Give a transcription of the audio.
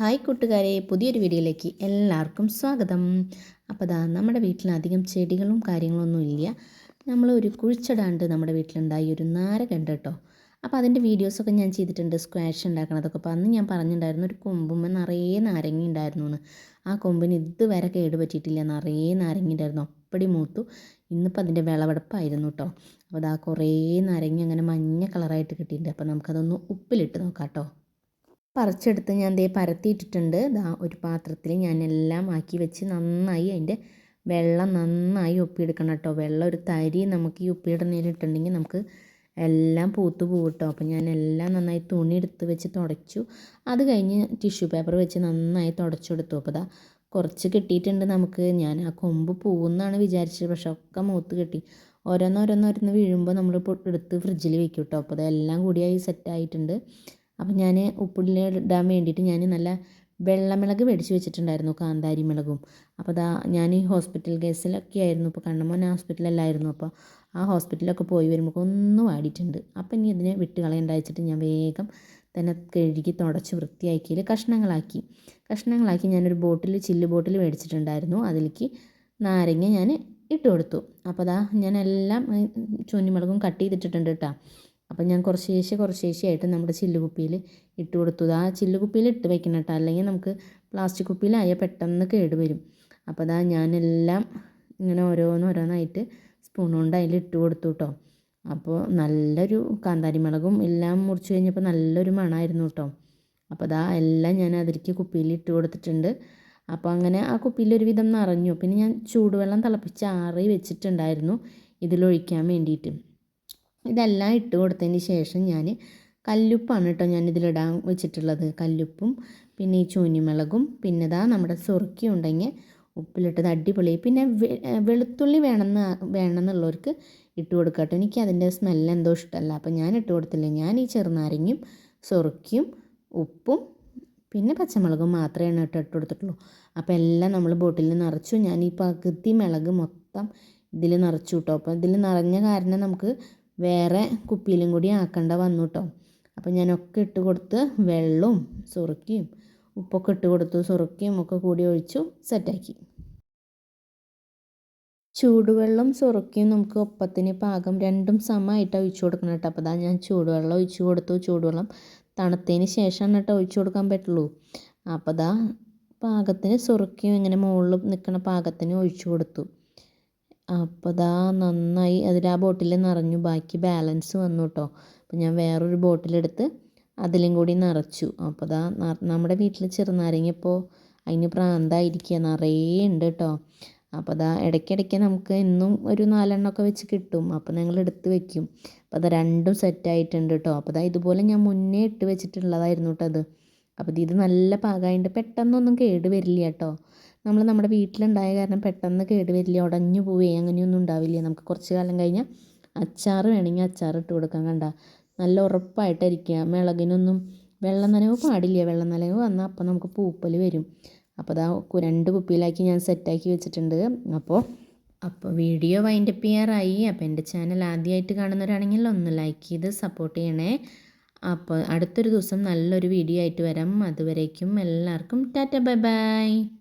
Hi കൂട്ടുകാരെ പുതിയൊരു വീഡിയോയിലേക്ക് എല്ലാവർക്കും സ്വാഗതം. അപ്പോൾ ദാ നമ്മുടെ വീട്ടിൽ അധികം ചെടികളും കാര്യങ്ങളൊന്നും ഇല്ല. നമ്മൾ ഒരു കുഴിച്ചിടാണ്ട് നമ്മുടെ വീട്ടിലുണ്ടായി ഒരു നാരകണ്ട് കേട്ടോ. അപ്പോൾ അതിന്റെ വീഡിയോസൊക്കെ ഞാൻ ചെയ്തിട്ടുണ്ട് സ്ക്വാഷ് ഉണ്ടാക്കണതൊക്കെ അപ്പോൾ അന്ന് ഞാൻ പറഞ്ഞിട്ടുണ്ടായിരുന്നു ഒരു കൊമ്പുമ്മ നിറയെ നാരങ്ങി ഉണ്ടായിരുന്നു എന്ന്. ആ കൊമ്പിന് ഇതുവരെ കേട് പറ്റിയിട്ടില്ല നിറയെ നാരങ്ങ ഉണ്ടായിരുന്നു. അപ്പടി മൂത്തു. ഇന്നിപ്പോൾ അതിന്റെ വിളവെടുപ്പായിരുന്നു കേട്ടോ. അപ്പോൾ അതാ കുറേ നാരങ്ങ അങ്ങനെ മഞ്ഞ കളറായിട്ട് കിട്ടിയിട്ടുണ്ട്. അപ്പോൾ നമുക്കതൊന്ന് ഉപ്പിലിട്ട് നോക്കാം കേട്ടോ. പറിച്ചെടുത്ത് ഞാൻ ദേ പരത്തിയിട്ടിട്ടുണ്ട്. ദാ ഒരു പാത്രത്തിൽ ഞാൻ എല്ലാം ആക്കി വെച്ച് നന്നായി അതിന്റെ വെള്ളം നന്നായി ഒപ്പിയെടുക്കണം കേട്ടോ. വെള്ളം ഒരു തരി നമുക്ക് ഈ ഒപ്പിയിടുന്നതിലിട്ടുണ്ടെങ്കിൽ നമുക്ക് എല്ലാം പൂത്ത് കേട്ടോ. അപ്പോൾ ഞാൻ എല്ലാം നന്നായി തുണി എടുത്ത് വെച്ച് തുടച്ചു. അത് കഴിഞ്ഞ് ടിഷ്യൂ പേപ്പർ വെച്ച് നന്നായി തുടച്ചെടുത്തു. അപ്പോൾ ദാ കുറച്ച് കിട്ടിയിട്ടുണ്ട് നമുക്ക്. ഞാൻ ആ കൊമ്പ് പോകുമെന്നാണ് വിചാരിച്ചത്. പക്ഷെ ഒക്കെ മൂത്ത് കിട്ടി. ഓരോന്നോരോന്നോരോന്ന് വീഴുമ്പോൾ നമ്മൾ എടുത്ത് ഫ്രിഡ്ജിൽ വെക്കും കേട്ടോ. അപ്പോൾ അതെല്ലാം കൂടിയായി സെറ്റായിട്ടുണ്ട് അപ്പം ഞാൻ ഉപ്പിടാൻ വേണ്ടിയിട്ട് ഞാൻ നല്ല വെള്ളമിളക് മേടിച്ച് വെച്ചിട്ടുണ്ടായിരുന്നു കാന്താരി മുളകും. അപ്പോൾ അതാ ഞാൻ ഈ ഹോസ്പിറ്റൽ കേസിലൊക്കെ ആയിരുന്നു ഇപ്പോൾ കണ്ണമോൻ ഹോസ്പിറ്റലല്ലായിരുന്നു. അപ്പോൾ ആ ഹോസ്പിറ്റലൊക്കെ പോയി വരുമ്പോൾ ഒന്നും വാടിയിട്ടുണ്ട്. അപ്പം ഇനി ഇതിനെ വിട്ട് കളയണ്ട വെച്ചിട്ട് ഞാൻ വേഗം തന്നെ കഴുകി തുടച്ച് വൃത്തിയാക്കിയിൽ കഷ്ണങ്ങളാക്കി. കഷ്ണങ്ങളാക്കി ഞാനൊരു ബോട്ടിൽ ചില്ല് ബോട്ടിൽ മേടിച്ചിട്ടുണ്ടായിരുന്നു. അതിലേക്ക് നാരങ്ങ ഞാൻ ഇട്ട് കൊടുത്തു. അപ്പോൾ അതാ ഞാൻ എല്ലാം കട്ട് ചെയ്തിട്ടിട്ടുണ്ട് കേട്ടോ. അപ്പം ഞാൻ കുറേശ്ശെ കുറച്ച് ആയിട്ട് നമ്മുടെ ചില്ലുകുപ്പിയിൽ ഇട്ട് കൊടുത്തു. ആ ചില്ലുകുപ്പിയിൽ ഇട്ട് വെക്കണം കേട്ടോ. അല്ലെങ്കിൽ നമുക്ക് പ്ലാസ്റ്റിക് കുപ്പിയിലായാൽ പെട്ടെന്ന് കേട് വരും അപ്പോൾ അതാ ഞാനെല്ലാം ഇങ്ങനെ ഓരോന്നോരോന്നായിട്ട് സ്പൂൺ കൊണ്ട് അതിൽ ഇട്ട് കൊടുത്തു കേട്ടോ. അപ്പോൾ നല്ലൊരു കാന്താരി മുളകും എല്ലാം മുറിച്ച് കഴിഞ്ഞപ്പോൾ നല്ലൊരു മണമായിരുന്നു കേട്ടോ. അപ്പോൾ അതാ എല്ലാം ഞാൻ അതിലേക്ക് കുപ്പിയിൽ ഇട്ട് കൊടുത്തിട്ടുണ്ട്. അപ്പോൾ അങ്ങനെ ആ കുപ്പിയിൽ ഒരു വിധം നിറഞ്ഞു. പിന്നെ ഞാൻ ചൂടുവെള്ളം തിളപ്പിച്ച് ആറി വെച്ചിട്ടുണ്ടായിരുന്നു ഇതിലൊഴിക്കാൻ വേണ്ടിയിട്ട്. ഇതെല്ലാം ഇട്ട് കൊടുത്തതിന് ശേഷം ഞാൻ കല്ലുപ്പാണ് കേട്ടോ ഞാൻ ഇതിലിടാൻ വെച്ചിട്ടുള്ളത്. കല്ലുപ്പും പിന്നെ ഈ ചൂന്നിമുളകും പിന്നെ ഇതാ നമ്മുടെ സുറുക്കി ഉണ്ടെങ്കിൽ ഉപ്പിലിട്ടത് അടിപൊളി. പിന്നെ വെളുത്തുള്ളി വേണമെന്ന് വേണമെന്നുള്ളവർക്ക് ഇട്ട് കൊടുക്കുക കേട്ടോ. എനിക്ക് അതിന്റെ സ്മെല്ല് എന്തോ ഇഷ്ടമല്ല. അപ്പോൾ ഞാൻ ഇട്ട് കൊടുത്തില്ല. ഞാൻ ഈ ചെറുനാരങ്ങയും സുറുക്കിയും ഉപ്പും പിന്നെ പച്ചമുളകും മാത്രമേ കേട്ടോ ഇട്ട് കൊടുത്തിട്ടുള്ളൂ. അപ്പോൾ എല്ലാം നമ്മൾ ബോട്ടിൽ നിറച്ചു. ഞാൻ ഈ പകുതി മുളക് മൊത്തം ഇതിൽ നിറച്ചു കേട്ടോ. അപ്പോൾ ഇതിൽ നിറഞ്ഞ കാരണം നമുക്ക് വേറെ കുപ്പിയിലും കൂടി ആക്കേണ്ട വന്നു കേട്ടോ അപ്പോൾ ഞാനൊക്കെ ഇട്ട് കൊടുത്ത് വെള്ളവും സുറുക്കിയും ഉപ്പൊക്കെ ഇട്ട് കൊടുത്തു. സുറുക്കിയും ഒക്കെ കൂടി ഒഴിച്ചു സെറ്റാക്കി. ചൂടുവെള്ളം സുറുക്കിയും നമുക്ക് ഒപ്പത്തിന് പാകം രണ്ടും സമമായിട്ട് ഒഴിച്ചു കൊടുക്കണം കേട്ടോ. അപ്പോൾ അതാ ഞാൻ ചൂടുവെള്ളം ഒഴിച്ചു കൊടുത്തു. ചൂടുവെള്ളം തണുത്തതിന് ശേഷമാണ് കേട്ടോ ഒഴിച്ചു കൊടുക്കാൻ പറ്റുള്ളൂ. അപ്പോൾ അതാ പാകത്തിന് സുറുക്കിയും ഇങ്ങനെ മുകളിൽ നിൽക്കുന്ന പാകത്തിന് ഒഴിച്ചു കൊടുത്തു. അപ്പോൾ ദാ നന്നായി അതിൽ ആ ബോട്ടിൽ നിറഞ്ഞു. ബാക്കി ബാലൻസ് വന്നു കേട്ടോ അപ്പോൾ ഞാൻ വേറൊരു ബോട്ടിലെടുത്ത് അതിലും കൂടി നിറച്ചു. അപ്പോൾ ദാ നമ്മുടെ വീട്ടിൽ ചെറുനാരങ്ങ ഇപ്പോൾ അതിന് പ്രാന്തായിരിക്കുക നിറയെ ഉണ്ട് കേട്ടോ അപ്പോൾ അതാ ഇടയ്ക്കിടയ്ക്ക് നമുക്ക് എന്നും ഒരു നാലെണ്ണമൊക്കെ വെച്ച് കിട്ടും. അപ്പോൾ ഞങ്ങൾ എടുത്ത് വെക്കും. അപ്പോൾ അത് രണ്ടും സെറ്റായിട്ടുണ്ട് കേട്ടോ അപ്പോൾ അതാ ഇതുപോലെ ഞാൻ മുന്നേ ഇട്ട് വെച്ചിട്ടുള്ളതായിരുന്നു കേട്ടോ അത്. അപ്പോൾ ഇത് നല്ല പാകമായിട്ട് പെട്ടെന്നൊന്നും കേട് വരില്ല കേട്ടോ നമ്മൾ നമ്മുടെ വീട്ടിലുണ്ടായ കാരണം പെട്ടെന്ന് കേട് വരില്ല ഉടഞ്ഞു പോവേ അങ്ങനെയൊന്നും ഉണ്ടാവില്ല. നമുക്ക് കുറച്ച് കാലം കഴിഞ്ഞാൽ അച്ചാർ വേണമെങ്കിൽ അച്ചാർ ഇട്ട് കൊടുക്കാൻ കണ്ട. നല്ല ഉറപ്പായിട്ടിരിക്കുക മിളകിനൊന്നും വെള്ളം നനവ് പാടില്ല. വെള്ളം നനവ് വന്നാൽ അപ്പോൾ നമുക്ക് പൂപ്പൽ വരും. അപ്പോൾ അതാ രണ്ട് കുപ്പിയിലാക്കി ഞാൻ സെറ്റാക്കി വെച്ചിട്ടുണ്ട്. അപ്പോൾ അപ്പോൾ വീഡിയോ വൈൻഡപ്പ് ചെയ്യാറായി. അപ്പോൾ എന്റെ ചാനൽ ആദ്യമായിട്ട് കാണുന്നവരാണെങ്കിൽ ഒന്ന് ലൈക്ക് ചെയ്ത് സപ്പോർട്ട് ചെയ്യണേ. അപ്പോൾ അടുത്തൊരു ദിവസം നല്ലൊരു വീഡിയോ ആയിട്ട് വരാം. അതുവരേക്കും എല്ലാവർക്കും ടാറ്റ ബൈ ബൈ.